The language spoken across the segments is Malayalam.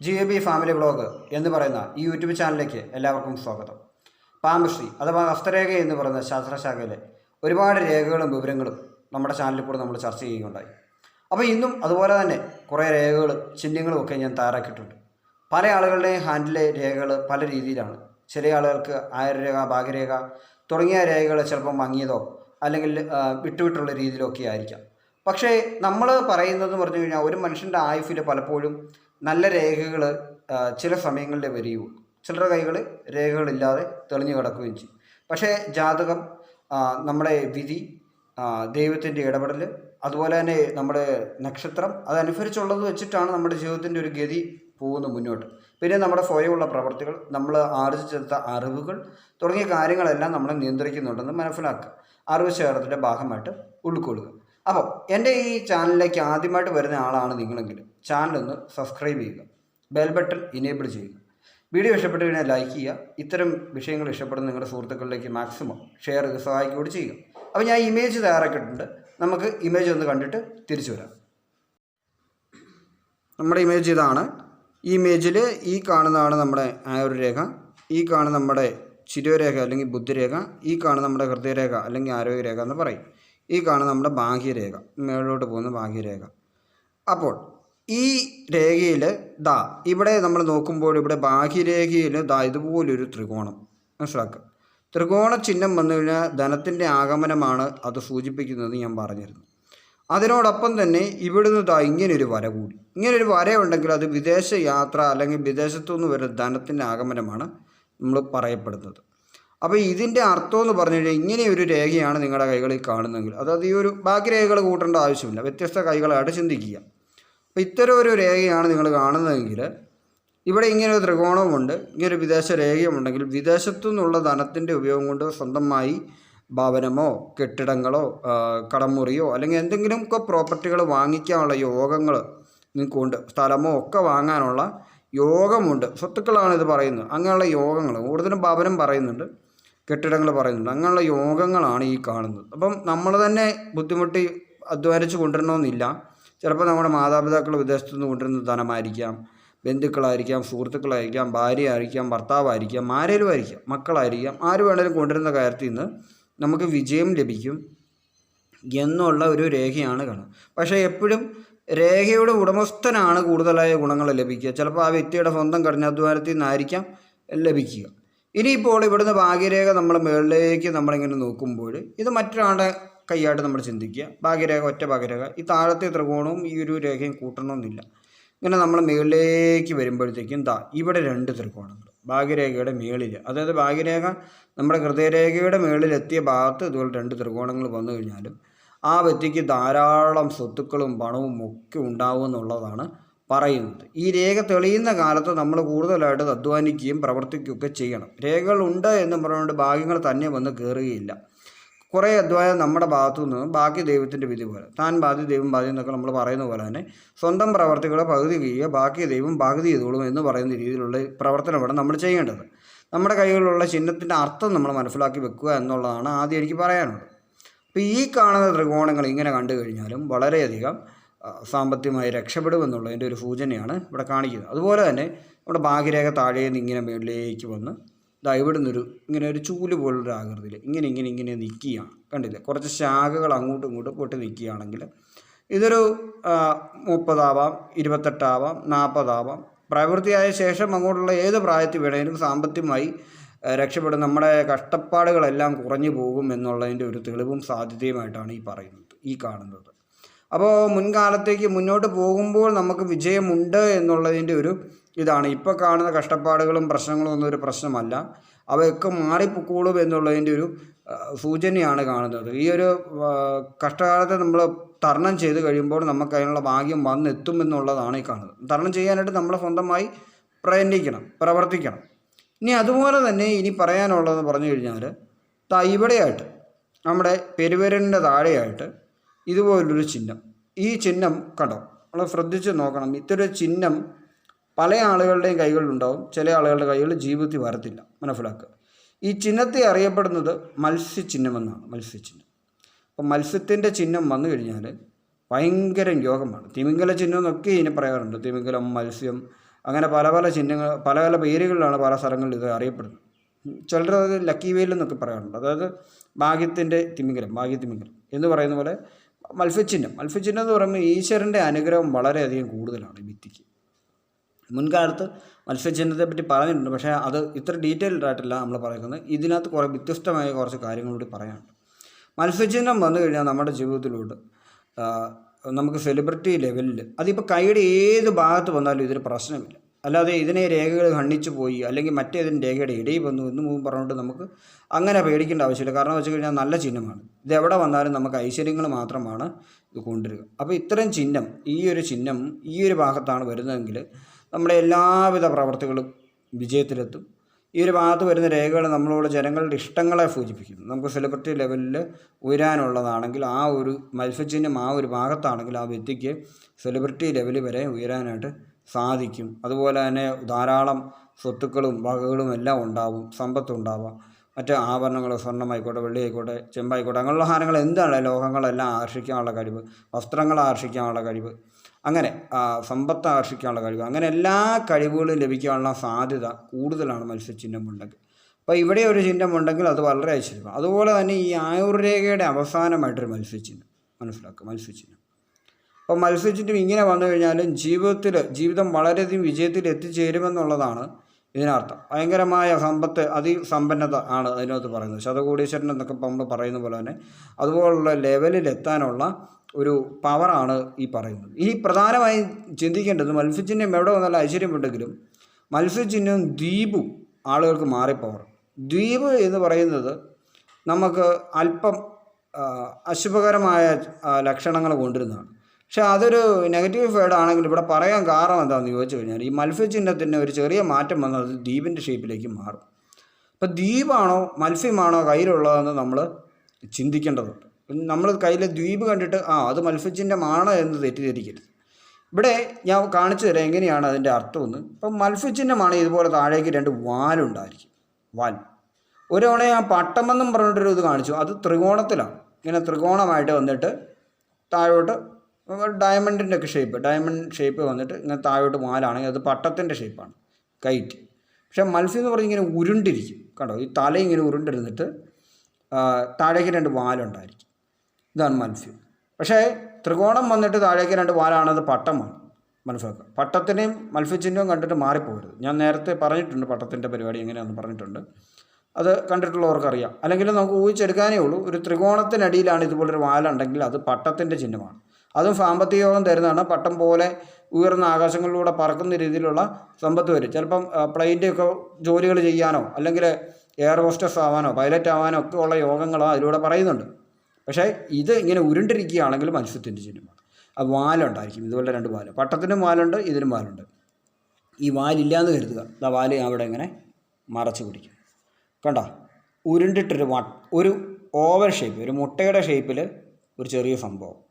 G A B family vlog എന്ന് പറയുന്ന ഈ യൂട്യൂബ് ചാനലിലേക്ക് എല്ലാവർക്കും സ്വാഗതം. പാമ്പശ്രീ അഥവാ ഹസ്തരേഖ എന്ന് പറയുന്ന ശാസ്ത്രശാഖയിലെ ഒരുപാട് രേഖകളും വിവരങ്ങളും നമ്മുടെ ചാനലിൽ കൂടെ നമ്മൾ ചർച്ച ചെയ്യുകയുണ്ടായി. അപ്പോൾ ഇന്നും അതുപോലെ തന്നെ കുറേ രേഖകളും ചിഹ്നങ്ങളും ഒക്കെ ഞാൻ തയ്യാറാക്കിയിട്ടുണ്ട്. പല ആളുകളുടെയും ഹാൻഡിലെ രേഖകൾ പല രീതിയിലാണ്. ചില ആളുകൾക്ക് ആയുർരേഖ ഭാഗ്യരേഖ തുടങ്ങിയ രേഖകൾ ചിലപ്പം മങ്ങിയതോ അല്ലെങ്കിൽ വിട്ടുവിട്ടുള്ള രീതിയിലൊക്കെ ആയിരിക്കാം. പക്ഷേ നമ്മൾ പറയുന്നതെന്ന് പറഞ്ഞു കഴിഞ്ഞാൽ ഒരു മനുഷ്യന്റെ ആയുഫിൽ പലപ്പോഴും നല്ല രേഖകൾ ചില സമയങ്ങളിലെ വരികയുള്ളൂ ചിലരുടെ കൈകൾ രേഖകളില്ലാതെ തെളിഞ്ഞു കിടക്കുകയും ചെയ്യും. പക്ഷേ ജാതകം നമ്മുടെ വിധി ദൈവത്തിന്റെ ഇടപെടൽ അതുപോലെ തന്നെ നമ്മുടെ നക്ഷത്രം അതനുസരിച്ചുള്ളത് വെച്ചിട്ടാണ് നമ്മുടെ ജീവിതത്തിന്റെ ഒരു ഗതി പോകുന്നത് മുന്നോട്ട്. പിന്നെ നമ്മുടെ സ്വയമുള്ള പ്രവർത്തികൾ നമ്മൾ ആർജിച്ചെടുത്ത അറിവുകൾ തുടങ്ങിയ കാര്യങ്ങളെല്ലാം നമ്മളെ നിയന്ത്രിക്കുന്നുണ്ടെന്ന് മനസ്സിലാക്കുക. അറിവ് ശേഖരത്തിന്റെ ഭാഗമായിട്ട് ഉൾക്കൊള്ളുക. അപ്പോൾ എന്റെ ഈ ചാനലിലേക്ക് ആദ്യമായിട്ട് വരുന്ന ആളാണ് നിങ്ങളെങ്കിൽ ചാനലൊന്ന് സബ്സ്ക്രൈബ് ചെയ്യുക. ബെൽ ബട്ടൺ ഇനേബിൾ ചെയ്യുക. വീഡിയോ ഇഷ്ടപ്പെട്ട് കഴിഞ്ഞാൽ ലൈക്ക് ചെയ്യുക. ഇത്തരം വിഷയങ്ങൾ ഇഷ്ടപ്പെടുന്ന നിങ്ങളുടെ സുഹൃത്തുക്കളിലേക്ക് മാക്സിമം ഷെയർ ചെയ്ത് സഹായിക്കുകയോട് ചെയ്യുക. അപ്പോൾ ഞാൻ ഇമേജ് തയ്യാറാക്കിയിട്ടുണ്ട്. നമുക്ക് ഇമേജ് ഒന്ന് കണ്ടിട്ട് തിരിച്ചു വരാം. നമ്മുടെ ഇമേജ് ഇതാണ്. ഈ ഇമേജിൽ ഈ കാണുന്നതാണ് നമ്മുടെ ആയുർരേഖ ഈ കാണുന്ന നമ്മുടെ ചിരോരേഖ അല്ലെങ്കിൽ ബുദ്ധിരേഖ. ഈ കാണുന്ന നമ്മുടെ ഹൃദയരേഖ അല്ലെങ്കിൽ ആരോഗ്യരേഖ എന്ന് പറയും. ഈ കാണുന്ന നമ്മുടെ ബാഹ്യരേഖ മേളിലോട്ട് പോകുന്ന ബാഹ്യരേഖ. അപ്പോൾ ഈ രേഖയിൽ ദാ ഇവിടെ നമ്മൾ നോക്കുമ്പോൾ ഇവിടെ ബാഹ്യരേഖയിൽ ദാ ഇതുപോലൊരു ത്രികോണം. മനസ്സിലാക്കുക ത്രികോണ ചിഹ്നം വന്നു കഴിഞ്ഞാൽ ധനത്തിന്റെ ആഗമനമാണ് അത് സൂചിപ്പിക്കുന്നത് ഞാൻ പറഞ്ഞിരുന്നു. അതിനോടൊപ്പം തന്നെ ഇവിടുന്ന് ദാ ഇങ്ങനൊരു വര കൂടി. ഇങ്ങനൊരു വര ഉണ്ടെങ്കിൽ അത് വിദേശ യാത്ര അല്ലെങ്കിൽ വിദേശത്തു നിന്ന് വരുന്ന ധനത്തിന്റെ ആഗമനമാണ് നമ്മൾ പറയപ്പെടുന്നത്. അപ്പോൾ ഇതിന്റെ അർത്ഥം എന്ന് പറഞ്ഞു കഴിഞ്ഞാൽ ഇങ്ങനെ ഒരു രേഖയാണ് നിങ്ങളുടെ കൈകളിൽ കാണുന്നതെങ്കിൽ. അതായത് ഈ ഒരു ബാക്കി രേഖകൾ കൂട്ടേണ്ട ആവശ്യമില്ല. വ്യത്യസ്ത കൈകളായിട്ട് ചിന്തിക്കുക. അപ്പോൾ ഇത്തരം ഒരു രേഖയാണ് നിങ്ങൾ കാണുന്നതെങ്കിൽ ഇവിടെ ഇങ്ങനെ ഒരു ത്രികോണമുണ്ട് ഇങ്ങനെ ഒരു വിദേശ രേഖയുമുണ്ടെങ്കിൽ വിദേശത്തു നിന്നുള്ള ധനത്തിന്റെ ഉപയോഗം കൊണ്ട് സ്വന്തമായി ഭവനമോ കെട്ടിടങ്ങളോ കടമുറിയോ അല്ലെങ്കിൽ എന്തെങ്കിലുമൊക്കെ പ്രോപ്പർട്ടികൾ വാങ്ങിക്കാനുള്ള യോഗങ്ങൾ നിങ്ങൾക്കുണ്ട് സ്ഥലമോ ഒക്കെ വാങ്ങാനുള്ള യോഗമുണ്ട്. സ്വത്തുക്കളാണ് ഇത് പറയുന്നത്. അങ്ങനെയുള്ള യോഗങ്ങൾ. കൂടുതലും ഭവനം പറയുന്നുണ്ട്. കെട്ടിടങ്ങൾ പറയുന്നുണ്ട്. അങ്ങനെയുള്ള യോഗങ്ങളാണ് ഈ കാണുന്നത്. അപ്പം നമ്മൾ തന്നെ ബുദ്ധിമുട്ടി അധ്വാനിച്ച് കൊണ്ടുവരണമെന്നില്ല. ചിലപ്പോൾ നമ്മുടെ മാതാപിതാക്കൾ വിദേശത്തു നിന്ന് കൊണ്ടുവരുന്ന ധനമായിരിക്കാം ബന്ധുക്കളായിരിക്കാം സുഹൃത്തുക്കളായിരിക്കാം ഭാര്യയായിരിക്കാം ഭർത്താവായിരിക്കാം ആരേലും ആയിരിക്കാം മക്കളായിരിക്കാം ആര് വേണേലും കൊണ്ടുവരുന്ന കാര്യത്തിൽ നിന്ന് നമുക്ക് വിജയം ലഭിക്കും എന്നുള്ള ഒരു രേഖയാണ് കാണുക പക്ഷേ എപ്പോഴും രേഖയുടെ ഉടമസ്ഥനാണ് കൂടുതലായ ഗുണങ്ങൾ ലഭിക്കുക. ചിലപ്പോൾ ആ വ്യക്തിയുടെ സ്വന്തം കഠിനാധ്വാനത്തിൽ നിന്നായിരിക്കാം ലഭിക്കുക. ഇനിയിപ്പോൾ ഇവിടുന്ന് ഭാഗ്യരേഖ നമ്മൾ മുകളിലേക്ക് നമ്മളിങ്ങനെ നോക്കുമ്പോൾ ഇത് മറ്റൊരാളുടെ കൈയായിട്ട് നമ്മൾ ചിന്തിക്കുക. ഭാഗ്യരേഖ ഒറ്റ ഭാഗ്യരേഖ. ഈ താഴത്തെ ത്രികോണവും ഈ ഒരു രേഖയും കൂട്ടണമെന്നില്ല. ഇങ്ങനെ നമ്മൾ മുകളിലേക്ക് വരുമ്പോഴത്തേക്കും ദാ ഇവിടെ രണ്ട് ത്രികോണങ്ങൾ. ഭാഗ്യരേഖയുടെ മേളിൽ. അതായത് ഭാഗ്യരേഖ നമ്മുടെ ഹൃദയരേഖയുടെ മേളിൽ എത്തിയ ഭാഗത്ത് ഇതുപോലെ രണ്ട് ത്രികോണങ്ങൾ വന്നു കഴിഞ്ഞാലും ആ വ്യക്തിക്ക് ധാരാളം സ്വത്തുക്കളും പണവും ഒക്കെ ഉണ്ടാവും എന്നുള്ളതാണ് പറയുന്നത്. ഈ രേഖ തെളിയുന്ന കാലത്ത് നമ്മൾ കൂടുതലായിട്ട് അധ്വാനിക്കുകയും പ്രവർത്തിക്കുകയൊക്കെ ചെയ്യണം. രേഖകൾ ഉണ്ട് എന്ന് പറഞ്ഞുകൊണ്ട് ഭാഗ്യങ്ങൾ തന്നെ വന്ന് കയറുകയില്ല കുറേ അധ്വാനം നമ്മുടെ ഭാഗത്തു നിന്ന് ബാക്കി ദൈവത്തിന്റെ വിധി പോലെ. താൻ ബാധ്യ ദൈവം ബാധ്യം എന്നൊക്കെ നമ്മൾ പറയുന്ന പോലെ തന്നെ സ്വന്തം പ്രവർത്തികളെ പകുതി ചെയ്യുക ബാക്കി ദൈവം പകുതി ചെയ്തോളും എന്ന് പറയുന്ന രീതിയിലുള്ള പ്രവർത്തനമാണ് നമ്മൾ ചെയ്യേണ്ടത്. നമ്മുടെ കൈകളിലുള്ള ചിഹ്നത്തിന്റെ അർത്ഥം നമ്മൾ മനസ്സിലാക്കി വെക്കുക എന്നുള്ളതാണ് ആദ്യം എനിക്ക് പറയാനുള്ളത്. അപ്പോൾ ഈ കാണുന്ന ത്രികോണങ്ങൾ ഇങ്ങനെ കണ്ടു കഴിഞ്ഞാലും വളരെയധികം സാമ്പത്തികമായി രക്ഷപ്പെടുമെന്നുള്ളതിന്റെ ഒരു സൂചനയാണ് ഇവിടെ കാണിക്കുന്നത്. അതുപോലെ തന്നെ നമ്മുടെ ഭാഗ്യരേഖ താഴെ നിന്ന് ഇങ്ങനെ മുകളിലേക്ക് വന്ന് ഇതാ ഇവിടെ നിന്നൊരു ഇങ്ങനെ ഒരു ചൂൽ പോലുള്ളൊരു ആകൃതിയിൽ ഇങ്ങനെ ഇങ്ങനെ ഇങ്ങനെ നിൽക്കുകയാണ്. കണ്ടില്ലേ? കുറച്ച് ശാഖകൾ അങ്ങോട്ടും ഇങ്ങോട്ടും പൊട്ടി നിൽക്കുകയാണെങ്കിൽ ഇതൊരു മുപ്പതാവാം ഇരുപത്തെട്ടാവാം നാൽപ്പതാവാം പ്രവൃത്തിയായ ശേഷം അങ്ങോട്ടുള്ള ഏത് പ്രായത്തിൽ വേണേലും സാമ്പത്തികമായി രക്ഷപ്പെടും. നമ്മുടെ കഷ്ടപ്പാടുകളെല്ലാം കുറഞ്ഞു പോകും എന്നുള്ളതിന്റെ ഒരു തെളിവും സാധ്യതയുമായിട്ടാണ് ഈ പറയുന്നത് ഈ കാണുന്നത്. അപ്പോൾ മുൻകാലത്തേക്ക് മുന്നോട്ട് പോകുമ്പോൾ നമുക്ക് വിജയമുണ്ട് എന്നുള്ളതിന്റെ ഒരു ഇതാണ്. ഇപ്പോൾ കാണുന്ന കഷ്ടപ്പാടുകളും പ്രശ്നങ്ങളും ഒന്നും ഒരു പ്രശ്നമല്ല. അവയൊക്കെ മാറിപ്പോക്കോളും എന്നുള്ളതിന്റെ ഒരു സൂചനയാണ് കാണുന്നത്. ഈ ഒരു കഷ്ടകാലത്തെ നമ്മൾ തരണം ചെയ്ത് കഴിയുമ്പോൾ നമുക്ക് അതിനുള്ള ഭാഗ്യം വന്നെത്തും എന്നുള്ളതാണ് ഈ കാണുന്നത്. തരണം ചെയ്യാനായിട്ട് നമ്മൾ സ്വന്തമായി പ്രയത്നിക്കണം പ്രവർത്തിക്കണം. ഇനി അതുപോലെ തന്നെ ഇനി പറയാനുള്ളതെന്ന് പറഞ്ഞു കഴിഞ്ഞാൽ ഇവിടെയായിട്ട് നമ്മുടെ പെരുവരലിന്റെ താഴെയായിട്ട് ഇതുപോലൊരു ചിഹ്നം. ഈ ചിഹ്നം കണ്ടോ? നമ്മൾ ശ്രദ്ധിച്ച് നോക്കണം. ഇത്തരം ചിഹ്നം പല ആളുകളുടെയും കൈകളിലുണ്ടാവും. ചില ആളുകളുടെ കൈകളിൽ ജീവിതത്തിൽ വരത്തില്ല. മനസ്സിലാക്കുക. ഈ ചിഹ്നത്തെ അറിയപ്പെടുന്നത് മത്സ്യചിഹ്നമെന്നാണ്. മത്സ്യചിഹ്നം. അപ്പം മത്സ്യത്തിന്റെ ചിഹ്നം വന്നു കഴിഞ്ഞാൽ ഭയങ്കര യോഗമാണ് തിമിംഗല ചിഹ്നം എന്നൊക്കെ ഇതിനെ പറയാറുണ്ട്. തിമിംഗലം മത്സ്യം അങ്ങനെ പല പല ചിഹ്നങ്ങൾ പല പല പേരുകളിലാണ് പല സ്ഥലങ്ങളിൽ ഇത് അറിയപ്പെടുന്നത്. ചിലർ അത് ലക്കി വെയിൽ എന്നൊക്കെ പറയാറുണ്ട്. അതായത് ഭാഗ്യത്തിന്റെ തിമിംഗലം ഭാഗ്യ തിമിംഗലം എന്ന് പറയുന്ന പോലെ മത്സ്യചിഹ്നം മത്സ്യചിഹ്നം എന്ന് പറയുമ്പോൾ ഈശ്വരന്റെ അനുഗ്രഹം വളരെയധികം കൂടുതലാണ് ഈ ഭിത്തിക്ക്. മുൻകാലത്ത് മത്സ്യചിഹ്നത്തെ പറ്റി പറഞ്ഞിട്ടുണ്ട്. പക്ഷേ അത് ഇത്ര ഡീറ്റെയിൽഡ് ആയിട്ടല്ല നമ്മൾ പറയുന്നത്. ഇതിനകത്ത് കുറേ വ്യത്യസ്തമായ കുറച്ച് കാര്യങ്ങൾ കൂടി പറയാനുണ്ട്. മത്സ്യചിഹ്നം വന്നു കഴിഞ്ഞാൽ നമ്മുടെ ജീവിതത്തിലൂടെ നമുക്ക് സെലിബ്രിറ്റി ലെവലിൽ അതിപ്പോൾ കൈയുടെ ഏത് ഭാഗത്ത് വന്നാലും ഇതൊരു പ്രശ്നമില്ല. അല്ലാതെ ഇതിനെ രേഖകൾ ഖണ്ഡിച്ചു പോയി അല്ലെങ്കിൽ മറ്റേതിന് രേഖയുടെ ഇടയിൽ വന്നു എന്ന് മുമ്പ് പറഞ്ഞുകൊണ്ട് നമുക്ക് അങ്ങനെ പേടിക്കേണ്ട ആവശ്യമില്ല. കാരണം വെച്ച് കഴിഞ്ഞാൽ നല്ല ചിഹ്നമാണ്. ഇത് എവിടെ വന്നാലും നമുക്ക് ഐശ്വര്യങ്ങൾ മാത്രമാണ് ഇത് കൊണ്ടുവരിക. അപ്പോൾ ഇത്തരം ചിഹ്നം ഈ ഒരു ചിഹ്നം ഈ ഒരു ഭാഗത്താണ് വരുന്നതെങ്കിൽ നമ്മുടെ എല്ലാവിധ പ്രവർത്തികളും വിജയത്തിലെത്തും. ഈ ഒരു ഭാഗത്ത് വരുന്ന രേഖകൾ നമ്മളോട് ജനങ്ങളുടെ ഇഷ്ടങ്ങളെ സൂചിപ്പിക്കുന്നു. നമുക്ക് സെലിബ്രിറ്റി ലെവലിൽ ഉയരാനുള്ളതാണെങ്കിൽ ആ ഒരു മത്സ്യചിഹ്നം ആ ഒരു ഭാഗത്താണെങ്കിൽ ആ വ്യക്തിക്ക് സെലിബ്രിറ്റി ലെവൽ വരെ ഉയരാനായിട്ട് സാധിക്കും. അതുപോലെ തന്നെ ധാരാളം സ്വത്തുക്കളും വകകളും എല്ലാം ഉണ്ടാവും സമ്പത്തുണ്ടാവാം. മറ്റ് ആഭരണങ്ങൾ സ്വർണമായിക്കോട്ടെ വെള്ളിയായിക്കോട്ടെ ചെമ്പായിക്കോട്ടെ അങ്ങനെയുള്ള ഹാരങ്ങൾ എന്താണ്? ലോഹങ്ങളെല്ലാം ആകർഷിക്കാനുള്ള കഴിവ് വസ്ത്രങ്ങൾ ആകർഷിക്കാനുള്ള കഴിവ് അങ്ങനെ സമ്പത്ത് ആകർഷിക്കാനുള്ള കഴിവ് അങ്ങനെ എല്ലാ കഴിവുകളും ലഭിക്കാനുള്ള സാധ്യത കൂടുതലാണ് മത്സ്യചിഹ്നം ഉണ്ടെങ്കിൽ അപ്പോൾ ഇവിടെ ഒരു ചിഹ്നം ഉണ്ടെങ്കിൽ അത് വളരെ ഐശ്വര്യമാണ്. അതുപോലെ തന്നെ ഈ ആയുർരേഖയുടെ അവസാനമായിട്ടൊരു മത്സ്യചിഹ്നം മനസ്സിലാക്കുക മത്സ്യചിഹ്നം. അപ്പോൾ മത്സ്യചിഹ്നം ഇങ്ങനെ വന്നു കഴിഞ്ഞാലും ജീവിതത്തിൽ ജീവിതം വളരെയധികം വിജയത്തിൽ എത്തിച്ചേരുമെന്നുള്ളതാണ് ഇതിനർത്ഥം. ഭയങ്കരമായ സമ്പത്ത് അതിസമ്പന്നത ആണ് അതിനകത്ത് പറയുന്നത്. ശതകോടീശ്വരൻ എന്നൊക്കെ നമ്മൾ പറയുന്ന പോലെ തന്നെ അതുപോലുള്ള ലെവലിൽ എത്താനുള്ള ഒരു പവറാണ് ഈ പറയുന്നത്. ഇനി പ്രധാനമായും ചിന്തിക്കേണ്ടത് മത്സ്യചിഹ്നം എവിടെ വന്നാലും ഐശ്വര്യമുണ്ടെങ്കിലും മത്സ്യചിഹ്നവും ദ്വീപും ആളുകൾക്ക് മാറിപ്പവർ ദ്വീപ് എന്ന് പറയുന്നത് നമുക്ക് അല്പം അശുഭകരമായ ലക്ഷണങ്ങൾ കൊണ്ടുവരുന്നതാണ് പക്ഷേ അതൊരു നെഗറ്റീവ് ഫേഡ് ആണെങ്കിൽ ഇവിടെ പറയാൻ കാരണം എന്താണെന്ന് ചോദിച്ചു കഴിഞ്ഞാൽ ഈ മത്സ്യചിഹ്നത്തിന് ഒരു ചെറിയ മാറ്റം വന്നത് ദ്വീപിന്റെ ഷേപ്പിലേക്ക് മാറും. അപ്പോൾ ദ്വീപാണോ മത്സ്യമാണോ കയ്യിലുള്ളതെന്ന് നമ്മൾ ചിന്തിക്കേണ്ടതുണ്ട്. നമ്മൾ കയ്യിൽ ദ്വീപ് കണ്ടിട്ട് ആ അത് മത്സ്യചിഹ്നമാണ് എന്ന് തെറ്റിദ്ധരിക്കരുത്. ഇവിടെ ഞാൻ കാണിച്ചു തരാം എങ്ങനെയാണ് അതിന്റെ അർത്ഥമെന്ന് ഇപ്പം മത്സ്യചിഹ്നമാണ് ഇതുപോലെ താഴേക്ക് രണ്ട് വാലുണ്ടായിരിക്കും. വാൽ. ഒരു തവണ ഞാൻ പട്ടമെന്നും പറഞ്ഞിട്ടൊരു ഇത് കാണിച്ചു. അത് ത്രികോണത്തിലാണ്. ഇങ്ങനെ ത്രികോണമായിട്ട് വന്നിട്ട് താഴോട്ട് ഡയമണ്ടിന്റെ ഒക്കെ ഷേപ്പ് ഡയമണ്ട് ഷേപ്പ് വന്നിട്ട് ഇങ്ങനെ താഴോട്ട് മാലാണെങ്കിൽ അത് പട്ടത്തിന്റെ ഷേപ്പാണ് കൈറ്റ് പക്ഷേ മത്സ്യം എന്ന് പറഞ്ഞാൽ ഇങ്ങനെ ഉരുണ്ടിരിക്കും കണ്ടോ? ഈ തല ഇങ്ങനെ ഉരുണ്ടിരുന്നിട്ട് താഴേക്ക് രണ്ട് വാലുണ്ടായിരിക്കും ഇതാണ് മത്സ്യം. പക്ഷേ ത്രികോണം വന്നിട്ട് താഴേക്ക് രണ്ട് വാലാണത് പട്ടമാണ് മനസ്സിലാക്കുക. പട്ടത്തിനെയും മത്സ്യചിഹ്നവും കണ്ടിട്ട് മാറിപ്പോകരുത്. ഞാൻ നേരത്തെ പറഞ്ഞിട്ടുണ്ട് പട്ടത്തിന്റെ പരിപാടി എങ്ങനെയാണെന്ന് പറഞ്ഞിട്ടുണ്ട്. അത് കണ്ടിട്ടുള്ളവർക്കറിയാം. അല്ലെങ്കിൽ നമുക്ക് ഊഹിച്ചെടുക്കാനേ ഉള്ളൂ ഒരു ത്രികോണത്തിനടിയിലാണ് ഇതുപോലൊരു വാലുണ്ടെങ്കിൽ അത് പട്ടത്തിന്റെ ചിഹ്നമാണ്. അതും സാമ്പത്തിക യോഗം തരുന്നതാണ്. പട്ടം പോലെ ഉയർന്ന ആകാശങ്ങളിലൂടെ പറക്കുന്ന രീതിയിലുള്ള സമ്പത്ത് വരും. ചിലപ്പം പ്ലെയിന്റെ ഒക്കെ ജോലികൾ ചെയ്യാനോ അല്ലെങ്കിൽ എയർ ഹോസ്റ്റസ് ആവാനോ പൈലറ്റ് ആവാനോ ഒക്കെ ഉള്ള യോഗങ്ങളോ അതിലൂടെ പറയുന്നുണ്ട്. പക്ഷേ ഇത് ഇങ്ങനെ ഉരുണ്ടിരിക്കുകയാണെങ്കിൽ മത്സ്യത്തിന്റെ ചിഹ്നമാണ്. അത് വാലുണ്ടായിരിക്കും. ഇതുപോലെ രണ്ട് വാൽ. പട്ടത്തിനും വാലുണ്ട് ഇതിനും വാലുണ്ട്. ഈ വാലില്ലാന്ന് കരുതുക. ആ വാൽ അവിടെ ഇങ്ങനെ മറച്ച് പിടിക്കും. കണ്ടോ? ഉരുണ്ടിട്ടൊരു വ ഒരു ഓവർ ഷേപ്പ് ഒരു മുട്ടയുടെ ഷേപ്പിൽ ഒരു ചെറിയ സംഭവം.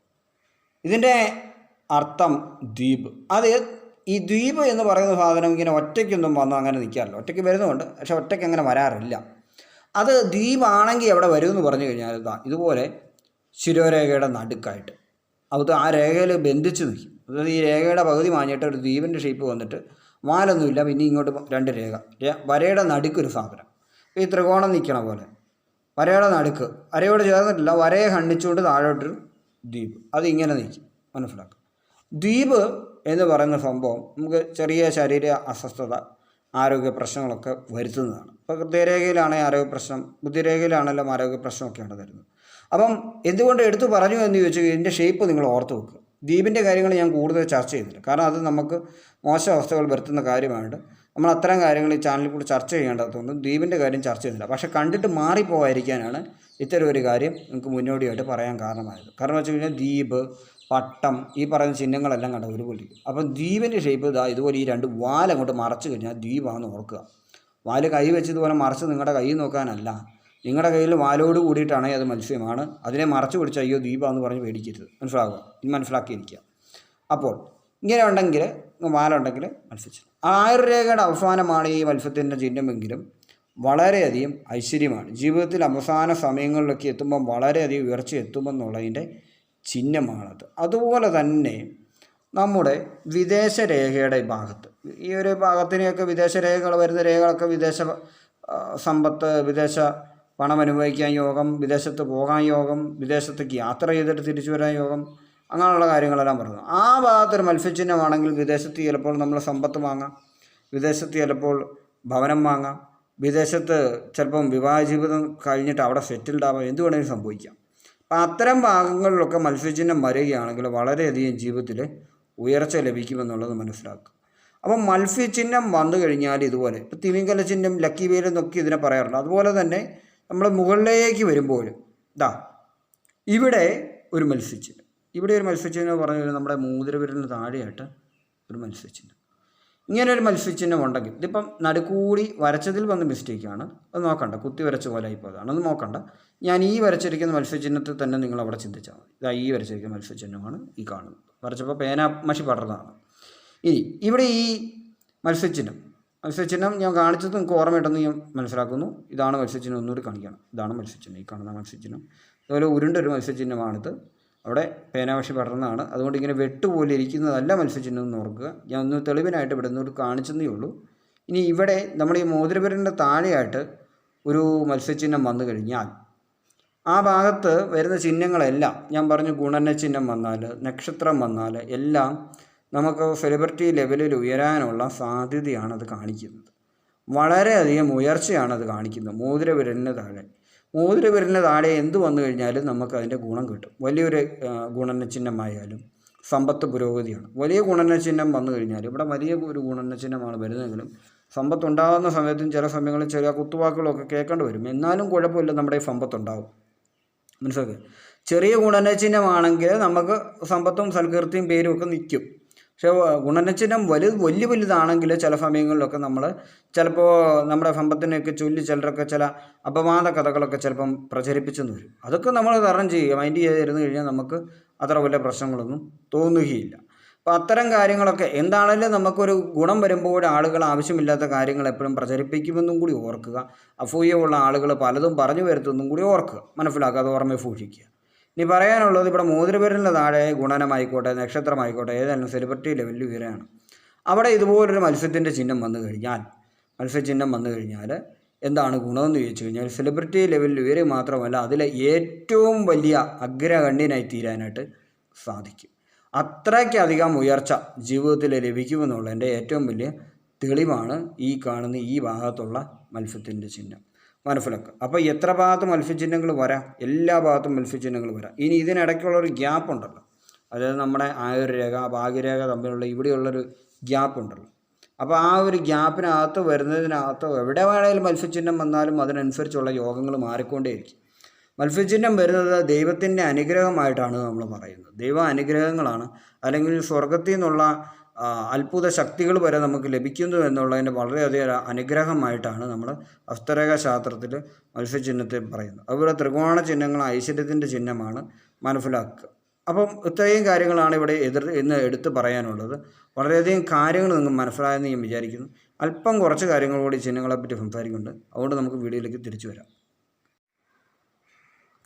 ഇതിന്റെ അർത്ഥം ദ്വീപ്. അത് ഈ ദ്വീപ് എന്ന് പറയുന്ന സാധനം ഇങ്ങനെ ഒറ്റയ്ക്കൊന്നും വന്ന് അങ്ങനെ നിൽക്കാറില്ല. ഒറ്റയ്ക്ക് വരുന്നുണ്ട് പക്ഷെ ഒറ്റയ്ക്ക് അങ്ങനെ വരാറില്ല. അത് ദ്വീപാണെങ്കിൽ എവിടെ വരുമെന്ന് പറഞ്ഞു കഴിഞ്ഞാൽ ഇതാ ഇതുപോലെ ശിരോരേഖയുടെ നടുക്കായിട്ട്. അത് ആ രേഖയിൽ ബന്ധിച്ച് നിൽക്കും. അതായത് ഈ രേഖയുടെ പകുതി മാഞ്ഞിട്ട് ഒരു ദ്വീപിന്റെ ഷേപ്പ് വന്നിട്ട് വാലൊന്നുമില്ല പിന്നെ ഇങ്ങോട്ട് രണ്ട് രേഖ. വരയുടെ നടുക്കൊരു സാധനം. ഈ ത്രികോണം നിൽക്കണ പോലെ. വരയുടെ നടുക്ക്. വരയോട് ചേർന്നിട്ടില്ല വരയെ ഖണ്ഡിച്ചുകൊണ്ട് താഴോട്ടൊരു ദ്വീപ്. അതിങ്ങനെ നിൽക്കും മനസ്സിലാക്കുക ദ്വീപ് എന്ന് പറയുന്ന സംഭവം നമുക്ക് ചെറിയ ശരീര അസ്വസ്ഥത ആരോഗ്യ പ്രശ്നങ്ങളൊക്കെ വരുത്തുന്നതാണ്. ഇപ്പോൾ ഹൃദയരേഖയിലാണെങ്കിൽ ആരോഗ്യ പ്രശ്നം ബുദ്ധിരേഖയിലാണെങ്കിലും ആരോഗ്യ പ്രശ്നമൊക്കെയാണ് തരുന്നത് അപ്പം എന്തുകൊണ്ട് എടുത്തു പറഞ്ഞു എന്ന് ചോദിച്ചാൽ ഇതിന്റെ ഷേപ്പ് നിങ്ങൾ ഓർത്ത് വെക്കുക. ദ്വീപിന്റെ കാര്യങ്ങൾ ഞാൻ കൂടുതൽ ചർച്ച ചെയ്തില്ല കാരണം അത് നമുക്ക് മോശം അവസ്ഥകൾ വരുത്തുന്ന കാര്യമായിട്ട് നമ്മൾ അത്തരം കാര്യങ്ങൾ ഈ ചാനലിൽ കൂടി ചർച്ച ചെയ്യേണ്ടതുകൊണ്ട് ദ്വീപിന്റെ കാര്യം ചർച്ച ചെയ്തില്ല പക്ഷേ കണ്ടിട്ട് മാറിപ്പോകാതിരിക്കാനാണ് ഇത്തരം ഒരു കാര്യം നിങ്ങൾക്ക് മുന്നോടിയായിട്ട് പറയാൻ കാരണമായത്. കാരണം വെച്ച് കഴിഞ്ഞാൽ ദ്വീപ് പട്ടം ഈ പറയുന്ന ചിഹ്നങ്ങളെല്ലാം കണ്ട. ഒരുപോലെ. അപ്പം ദ്വീപിന്റെ ഷേപ്പ് ഇതാ ഇതുപോലെ ഈ രണ്ട് വാലങ്ങോട്ട് മറച്ചു കഴിഞ്ഞാൽ ദ്വീപാണെന്ന് ഓർക്കുക. വാൽ കൈ വെച്ച് ഇതുപോലെ മറച്ച് നിങ്ങളുടെ കൈ നോക്കാനല്ല. നിങ്ങളുടെ കയ്യിൽ വാലോട് കൂടിയിട്ടാണെങ്കിൽ അത് മത്സ്യമാണ്. അതിനെ മറച്ചു പിടിച്ച അയ്യോ ദ്വീപാന്ന് പറഞ്ഞ് പേടിക്കരുത്. മനസ്സിലാകുക ഇത് മനസ്സിലാക്കിയിരിക്കുക. അപ്പോൾ ഇങ്ങനെ ഉണ്ടെങ്കിൽ വാലുണ്ടെങ്കിൽ മത്സ്യം ആയുർരേഖയുടെ അവസാനമാണ് ഈ മത്സ്യത്തിന്റെ ചിഹ്നമെങ്കിലും വളരെയധികം ഐശ്വര്യമാണ്. ജീവിതത്തിൽ അവസാന സമയങ്ങളിലൊക്കെ എത്തുമ്പം വളരെയധികം ഉയർച്ച എത്തുമെന്നുള്ളതിന്റെ ചിഹ്നമാണത്. അതുപോലെ തന്നെ നമ്മുടെ വിദേശ രേഖയുടെ ഭാഗത്ത്. ഈ ഒരു ഭാഗത്തിനെയൊക്കെ വിദേശ രേഖകൾ വരുന്ന രേഖകളൊക്കെ വിദേശ സമ്പത്ത് വിദേശ പണം അനുഭവിക്കാൻ യോഗം വിദേശത്ത് പോകാൻ യോഗം വിദേശത്തേക്ക് യാത്ര ചെയ്തിട്ട് തിരിച്ചു വരാൻ യോഗം അങ്ങനെയുള്ള കാര്യങ്ങളെല്ലാം പറഞ്ഞു. ആ ഭാഗത്തൊരു മത്സ്യചിഹ്നമാണെങ്കിൽ വിദേശത്ത് ചിലപ്പോൾ നമ്മൾ സമ്പത്ത് വാങ്ങാം. വിദേശത്ത് ചിലപ്പോൾ ഭവനം വാങ്ങാം. വിദേശത്ത് ചിലപ്പം വിവാഹ ജീവിതം കഴിഞ്ഞിട്ട് അവിടെ സെറ്റിൽഡ് ആവാം എന്ത് വേണമെങ്കിലും സംഭവിക്കാം. അപ്പം അത്തരം ഭാഗങ്ങളിലൊക്കെ മത്സ്യചിഹ്നം വരികയാണെങ്കിൽ വളരെയധികം ജീവിതത്തിൽ ഉയർച്ച ലഭിക്കുമെന്നുള്ളത് മനസ്സിലാക്കുക. അപ്പം മത്സ്യചിഹ്നം വന്നു കഴിഞ്ഞാൽ ഇതുപോലെ ഇപ്പം തിമിംഗല ചിഹ്നം ലക്കി വേൽ എന്നൊക്കെ ഇതിനെ പറയാറുണ്ട്. അതുപോലെ തന്നെ നമ്മൾ മുകളിലേക്ക് വരുമ്പോൾ ഇതാ ഇവിടെ ഒരു മത്സ്യചിഹ്നം ഇവിടെ ഒരു മത്സ്യചിഹ്നം പറഞ്ഞു കഴിഞ്ഞാൽ നമ്മുടെ മൂതിരവിരലിന് താഴെയായിട്ട് ഒരു മത്സ്യചിഹ്നം ഇങ്ങനെ ഒരു മത്സ്യചിഹ്നം ഉണ്ടെങ്കിൽ ഇതിപ്പം നടുക്കൂടി വരച്ചതിൽ വന്ന മിസ്റ്റേക്കാണ് അത് നോക്കണ്ട കുത്തി വരച്ച പോലെ ആയിപ്പോയതാണ്. അത് നോക്കണ്ട. ഞാൻ ഈ വരച്ചിരിക്കുന്ന മത്സ്യചിഹ്നത്തിൽ തന്നെ നിങ്ങൾ അവിടെ ചിന്തിച്ചാൽ മതി. ഇതാ ഈ വരച്ചിരിക്കുന്ന മത്സ്യചിഹ്നമാണ് ഈ കാണുന്നത്. വരച്ചപ്പോൾ പേന മഷി പടർന്നതാണ്. ഇനി ഇവിടെ ഈ മത്സ്യചിഹ്നം. മത്സ്യചിഹ്നം ഞാൻ കാണിച്ചത് നിങ്ങൾക്ക് ഓർമ്മയുണ്ടെന്ന് ഞാൻ മനസ്സിലാക്കുന്നു. ഇതാണ് മത്സ്യചിഹ്നം. ഒന്നുകൂടി കാണിക്കണം. ഇതാണ് മത്സ്യചിഹ്നം. ഈ കാണുന്ന മത്സ്യചിഹ്നം. അതുപോലെ ഉരുണ്ടൊരു മത്സ്യചിഹ്നമാണിത്. അവിടെ പേനാവശി പടർന്നതാണ്. അതുകൊണ്ട് ഇങ്ങനെ വെട്ടുപോലെ ഇരിക്കുന്നതല്ല മത്സ്യചിഹ്നം എന്ന് ഓർക്കുക. ഞാൻ ഒന്ന് തെളിവിനായിട്ട് ഇവിടെ നിന്നോട് കാണിച്ചെന്നേ ഉള്ളൂ. ഇനി ഇവിടെ നമ്മൾ ഈ മോതിരപുരന്റെ താഴെയായിട്ട് ഒരു മത്സ്യചിഹ്നം വന്നു കഴിഞ്ഞാൽ ആ ഭാഗത്ത് വരുന്ന ചിഹ്നങ്ങളെല്ലാം ഞാൻ പറഞ്ഞു ഗുണന ചിഹ്നം വന്നാൽ നക്ഷത്രം വന്നാൽ എല്ലാം നമുക്ക് സെലിബ്രിറ്റി ലെവലിൽ ഉയരാനുള്ള സാധ്യതയാണ് അത് കാണിക്കുന്നത്. വളരെയധികം ഉയർച്ചയാണ് അത് കാണിക്കുന്നത് മോതിരവിരലിന് താഴെ. മോതിരവിരലിന് താഴെ എന്ത് വന്നു കഴിഞ്ഞാലും നമുക്ക് അതിന്റെ ഗുണം കിട്ടും. വലിയൊരു ഗുണനചിഹ്നമായാലും ഗുണന ചിഹ്നമായാലും സമ്പത്ത് പുരോഗതിയാണ്. വലിയ ഗുണന ചിഹ്നം വന്നു കഴിഞ്ഞാൽ ഇവിടെ വലിയ ഒരു ഗുണന ചിഹ്നമാണ് വരുന്നതെങ്കിലും സമ്പത്ത് ഉണ്ടാകുന്ന സമയത്തും ചില സമയങ്ങളിൽ ചെറിയ കുത്തുവാക്കുകളൊക്കെ കേൾക്കേണ്ടി വരും. എന്നാലും കുഴപ്പമില്ല നമ്മുടെ സമ്പത്ത് ഉണ്ടാവും മനസ്സിലാക്കുക ചെറിയ ഗുണനചിഹ്നമാണെങ്കിൽ നമുക്ക് സമ്പത്തും സൽകീർത്തിയും പേരും ഒക്കെ നിൽക്കും. പക്ഷേ ഗുണനചിഹ്നം വലുത് വലിയ വലുതാണെങ്കിൽ ചില സമയങ്ങളിലൊക്കെ നമ്മൾ ചിലപ്പോൾ നമ്മുടെ സമ്പത്തിനെയൊക്കെ ചൊല്ലി ചിലരൊക്കെ ചില അപവാദ കഥകളൊക്കെ ചിലപ്പം പ്രചരിപ്പിച്ചെന്ന് വരും. അതൊക്കെ നമ്മൾ തരണം ചെയ്യുക മൈൻഡ് ചെയ്തിരുന്നു കഴിഞ്ഞാൽ നമുക്ക് അത്ര വലിയ പ്രശ്നങ്ങളൊന്നും തോന്നുകയില്ല. അപ്പോൾ അത്തരം കാര്യങ്ങളൊക്കെ എന്താണെങ്കിലും നമുക്കൊരു ഗുണം വരുമ്പോൾ ആളുകൾ ആവശ്യമില്ലാത്ത കാര്യങ്ങൾ എപ്പോഴും പ്രചരിപ്പിക്കുമെന്നും കൂടി ഓർക്കുക. അഫൂയുള്ള ആളുകൾ പലതും പറഞ്ഞു വരുത്തുമെന്നും കൂടി ഓർക്കുക. മനസ്സിലാക്കുക അത് ഓർമ്മയെ സൂക്ഷിക്കുക. ഇനി പറയാനുള്ളത് ഇവിടെ മോതിരപേരിന്റെ താഴെ ഗുണനമായിക്കോട്ടെ നക്ഷത്രമായിക്കോട്ടെ ഏതായാലും സെലിബ്രിറ്റി ലെവലിൽ ഉയരാണ് അവിടെ ഇതുപോലൊരു മത്സ്യത്തിന്റെ ചിഹ്നം വന്നു കഴിഞ്ഞാൽ മത്സ്യചിഹ്നം വന്നു കഴിഞ്ഞാൽ എന്താണ് ഗുണമെന്ന് ചോദിച്ചു കഴിഞ്ഞാൽ സെലിബ്രിറ്റി ലെവലിൽ ഉയരുക മാത്രമല്ല അതിലെ ഏറ്റവും വലിയ അഗ്രഗണ്യനായി തീരാനായിട്ട് സാധിക്കും. അത്രയ്ക്കധികം ഉയർച്ച ജീവിതത്തിൽ ലഭിക്കുമെന്നുള്ളതിന്റെ ഏറ്റവും വലിയ തെളിവാണ് ഈ കാണുന്ന ഈ ഭാഗത്തുള്ള മത്സ്യത്തിന്റെ ചിഹ്നം. മനസ്സിലാക്കുക. അപ്പോൾ എത്ര ഭാഗത്തും മത്സ്യചിഹ്നങ്ങൾ വരാം? എല്ലാ ഭാഗത്തും മത്സ്യചിഹ്നങ്ങൾ വരാം. ഇനി ഇതിനിടയ്ക്കുള്ള ഒരു ഗ്യാപ്പ് ഉണ്ടല്ലോ. അതായത് നമ്മുടെ ആയുർരേഖ ഭാഗ്യരേഖ തമ്മിലുള്ള ഇവിടെയുള്ളൊരു ഗ്യാപ്പ് ഉണ്ടല്ലോ. അപ്പോൾ ആ ഒരു ഗ്യാപ്പിനകത്ത് വരുന്നതിനകത്ത് എവിടെ വേണമെങ്കിലും മത്സ്യചിഹ്നം വന്നാലും അതിനനുസരിച്ചുള്ള യോഗങ്ങൾ മാറിക്കൊണ്ടേയിരിക്കും. മത്സ്യചിഹ്നം വരുന്നത് ദൈവത്തിന്റെ അനുഗ്രഹമായിട്ടാണ് നമ്മൾ പറയുന്നത്. ദൈവ അനുഗ്രഹങ്ങളാണ് അല്ലെങ്കിൽ സ്വർഗത്തിൽ നിന്നുള്ള അത്ഭുത ശക്തികൾ വരെ നമുക്ക് ലഭിക്കുന്നു എന്നുള്ളതിന്റെ വളരെയധികം അനുഗ്രഹമായിട്ടാണ് നമ്മൾ അസ്തരേഖ ശാസ്ത്രത്തിൽ മത്സ്യചിഹ്നത്തെ പറയുന്നത്. അതുപോലെ ത്രികോണ ചിഹ്നങ്ങൾ ഐശ്വര്യത്തിന്റെ ചിഹ്നമാണ് മനസ്സിലാക്കുക. അപ്പം ഇത്രയും കാര്യങ്ങളാണ് ഇവിടെ എതിർ ഇന്ന് എടുത്ത് പറയാനുള്ളത്. വളരെയധികം കാര്യങ്ങൾ നിങ്ങൾ മനസ്സിലായെന്ന് ഞാൻ വിചാരിക്കുന്നു. അല്പം കുറച്ച് കാര്യങ്ങൾ കൂടി ചിഹ്നങ്ങളെപ്പറ്റി സംസാരിക്കുന്നുണ്ട്. അതുകൊണ്ട് നമുക്ക് വീഡിയോയിലേക്ക് തിരിച്ചു വരാം.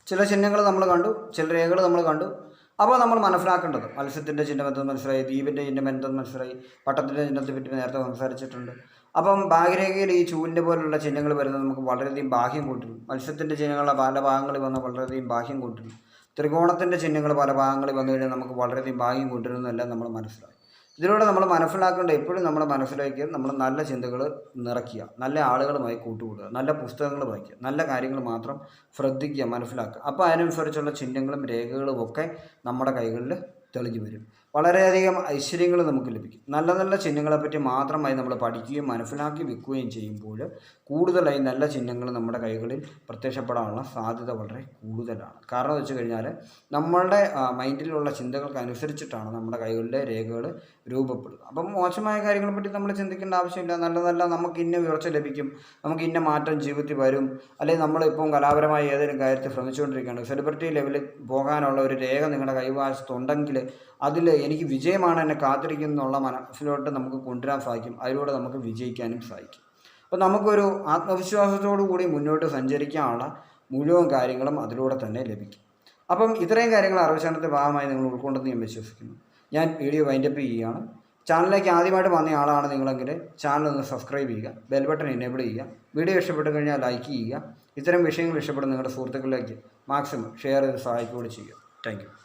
ചില ചിഹ്നങ്ങൾ നമ്മൾ കണ്ടു ചില രേഖകൾ നമ്മൾ കണ്ടു. അപ്പോൾ നമ്മൾ മനസ്സിലാക്കേണ്ടത്. മത്സ്യത്തിന്റെ ചിഹ്നം എന്തെന്ന് മനസ്സിലായി ദ്വീപിന്റെ ചിഹ്നം എന്തെന്ന് മനസ്സിലായി പട്ടത്തിന്റെ ചിഹ്നത്തെ പറ്റി നേരത്തെ സംസാരിച്ചിട്ടുണ്ട്. അപ്പം ഭാഗ്യരേഖയിൽ ഈ ചൂലിന്റെ പോലുള്ള ചിഹ്നങ്ങൾ വരുന്നത് നമുക്ക് വളരെയധികം ബാഹ്യം കൂട്ടുന്നു. മത്സ്യത്തിന്റെ ചിഹ്നങ്ങളുടെ പല ഭാഗങ്ങളിൽ വന്ന വളരെയധികം ബാഹ്യം കൂട്ടുന്നു. ത്രികോണത്തിന്റെ ചിഹ്നങ്ങൾ പല ഭാഗങ്ങളിൽ വന്നു കഴിഞ്ഞാൽ നമുക്ക് വളരെയധികം ബാഹ്യം കൂട്ടുന്നതെല്ലാം നമ്മൾ മനസ്സിലായി. ഇതിലൂടെ നമ്മൾ മനസ്സിലാക്കേണ്ട എപ്പോഴും നമ്മുടെ മനസ്സിലേക്ക് നമ്മൾ നല്ല ചിന്തകൾ നിറയ്ക്കുക നല്ല ആളുകളുമായി കൂട്ടുകൂടുക നല്ല പുസ്തകങ്ങൾ വായിക്കുക നല്ല കാര്യങ്ങൾ മാത്രം ശ്രദ്ധിക്കുക മനസ്സിലാക്കുക. അപ്പോൾ അതിനനുസരിച്ചുള്ള ചിഹ്നങ്ങളും രേഖകളും ഒക്കെ നമ്മുടെ കൈകളിൽ തെളിഞ്ഞു വരും. വളരെയധികം ഐശ്വര്യങ്ങൾ നമുക്ക് ലഭിക്കും. നല്ല നല്ല ചിഹ്നങ്ങളെപ്പറ്റി മാത്രമായി നമ്മൾ പഠിക്കുകയും മനസ്സിലാക്കി വെക്കുകയും ചെയ്യുമ്പോൾ കൂടുതലായി നല്ല ചിഹ്നങ്ങൾ നമ്മുടെ കൈകളിൽ പ്രത്യക്ഷപ്പെടാനുള്ള സാധ്യത വളരെ കൂടുതലാണ്. കാരണം വെച്ച് കഴിഞ്ഞാൽ നമ്മളുടെ മൈൻഡിലുള്ള ചിന്തകൾക്ക് അനുസരിച്ചിട്ടാണ് നമ്മുടെ കൈകളിലെ രേഖകൾ രൂപപ്പെടുന്നത്. അപ്പം മോശമായ കാര്യങ്ങളെ പറ്റി നമ്മൾ ചിന്തിക്കേണ്ട ആവശ്യമില്ല. നല്ല നല്ല നമുക്ക് ഇന്ന ഉയർച്ച ലഭിക്കും നമുക്ക് ഇന്ന മാറ്റം ജീവിതത്തിൽ വരും അല്ലെങ്കിൽ നമ്മളിപ്പം കലാപരമായ ഏതെങ്കിലും കാര്യത്തിൽ ശ്രമിച്ചുകൊണ്ടിരിക്കുകയാണ്. സെലിബ്രിറ്റി ലെവലിൽ പോകാനുള്ള ഒരു രേഖ നിങ്ങളുടെ കൈവശത്തുണ്ടെങ്കിൽ അതിൽ എനിക്ക് വിജയമാണ് എന്നെ കാത്തിരിക്കുന്നുള്ള മനസ്സിലോട്ട് നമുക്ക് കൊണ്ടുവരാൻ സാധിക്കും. അതിലൂടെ നമുക്ക് വിജയിക്കാനും സാധിക്കും. അപ്പോൾ നമുക്കൊരു ആത്മവിശ്വാസത്തോടു കൂടി മുന്നോട്ട് സഞ്ചരിക്കാനുള്ള മുഴുവൻ കാര്യങ്ങളും അതിലൂടെ തന്നെ ലഭിക്കും. അപ്പം ഇത്രയും കാര്യങ്ങൾ അറിവശാനത്തെ ഭാഗമായി നിങ്ങൾ ഉൾക്കൊണ്ടെന്ന് ഞാൻ വിശ്വസിക്കുന്നു. ഞാൻ വീഡിയോ വൈൻഡപ്പ് ചെയ്യുകയാണ്. ചാനലിലേക്ക് ആദ്യമായിട്ട് വന്ന ആളാണ് നിങ്ങളെങ്കിൽ ചാനൽ ഒന്ന് സബ്സ്ക്രൈബ് ചെയ്യുക ബെൽ ബട്ടൺ എനേബിൾ ചെയ്യുക വീഡിയോ ഇഷ്ടപ്പെട്ട് കഴിഞ്ഞാൽ ലൈക്ക് ചെയ്യുക. ഇത്തരം വിഷയങ്ങൾ ഇഷ്ടപ്പെടുന്ന നിങ്ങളുടെ സുഹൃത്തുക്കളിലേക്ക് മാക്സിമം ഷെയർ ചെയ്ത് സഹായിക്കുകയും ചെയ്യുക. താങ്ക്